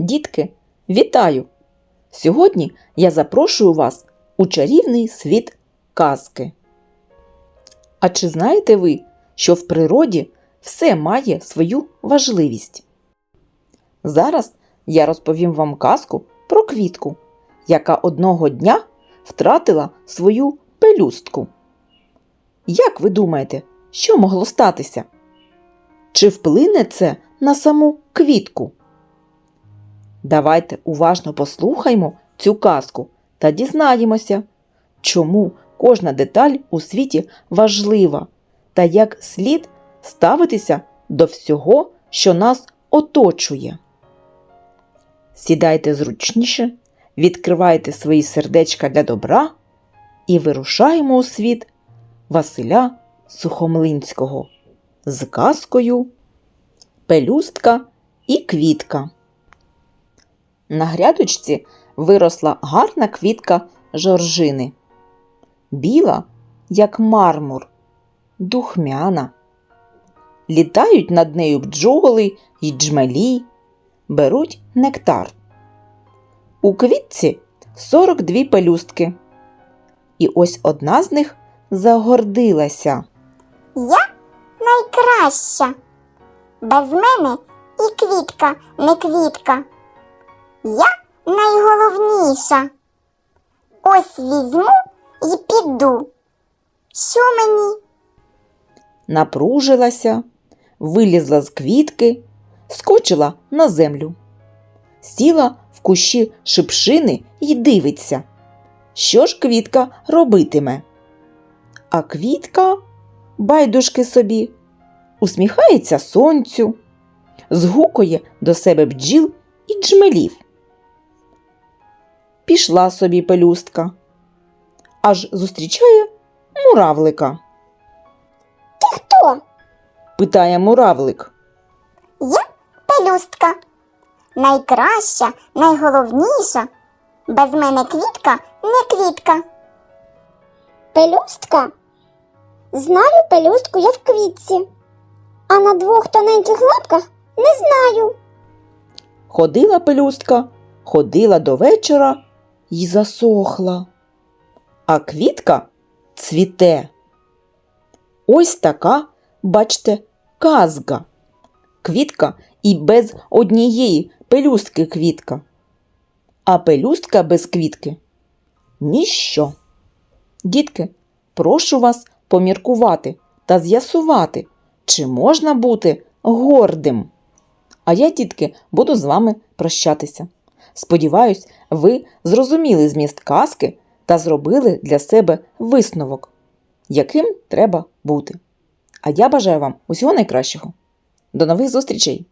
Дітки, вітаю! Сьогодні я запрошую вас у чарівний світ казки. А чи знаєте ви, що в природі все має свою важливість? Зараз я розповім вам казку про квітку, яка одного дня втратила свою пелюстку. Як ви думаєте, що могло статися? Чи вплине це на саму квітку? Давайте уважно послухаймо цю казку та дізнаємося, чому кожна деталь у світі важлива та як слід ставитися до всього, що нас оточує. Сідайте зручніше, відкривайте свої сердечка для добра і вирушаємо у світ Василя Сухомлинського з казкою Пелюстка і квітка. На грядочці виросла гарна квітка жоржини. Біла, як мармур, духмяна. Літають над нею бджоли й джмелі, беруть нектар. У квітці 42 пелюстки. І ось одна з них загордилася. Я найкраща. Без мене і квітка не квітка. Я найголовніша. Ось візьму і піду. Що мені? напружилася, вилізла з квітки, скочила на землю, сіла в кущі шипшини й дивиться, що ж квітка робитиме. А квітка, байдужки собі, усміхається сонцю, згукує до себе бджіл і джмелів. Пішла собі пелюстка, аж зустрічає муравлика. Ти хто? питає муравлик. Я пелюстка. Найкраща, найголовніша. Без мене квітка не квітка. Пелюстка? Знаю пелюстку я в квітці. А на двох тоненьких лапках не знаю. Ходила пелюстка, ходила до вечора й засохла. А квітка цвіте. Ось така, бачте, казка. Квітка і без однієї пелюстки квітка. А пелюстка без квітки ніщо. Дітки, прошу вас поміркувати та з'ясувати, чи можна бути гордим. А я, дітки, буду з вами прощатися. Сподіваюсь, ви зрозуміли зміст казки та зробили для себе висновок, яким треба бути. А я бажаю вам усього найкращого. До нових зустрічей!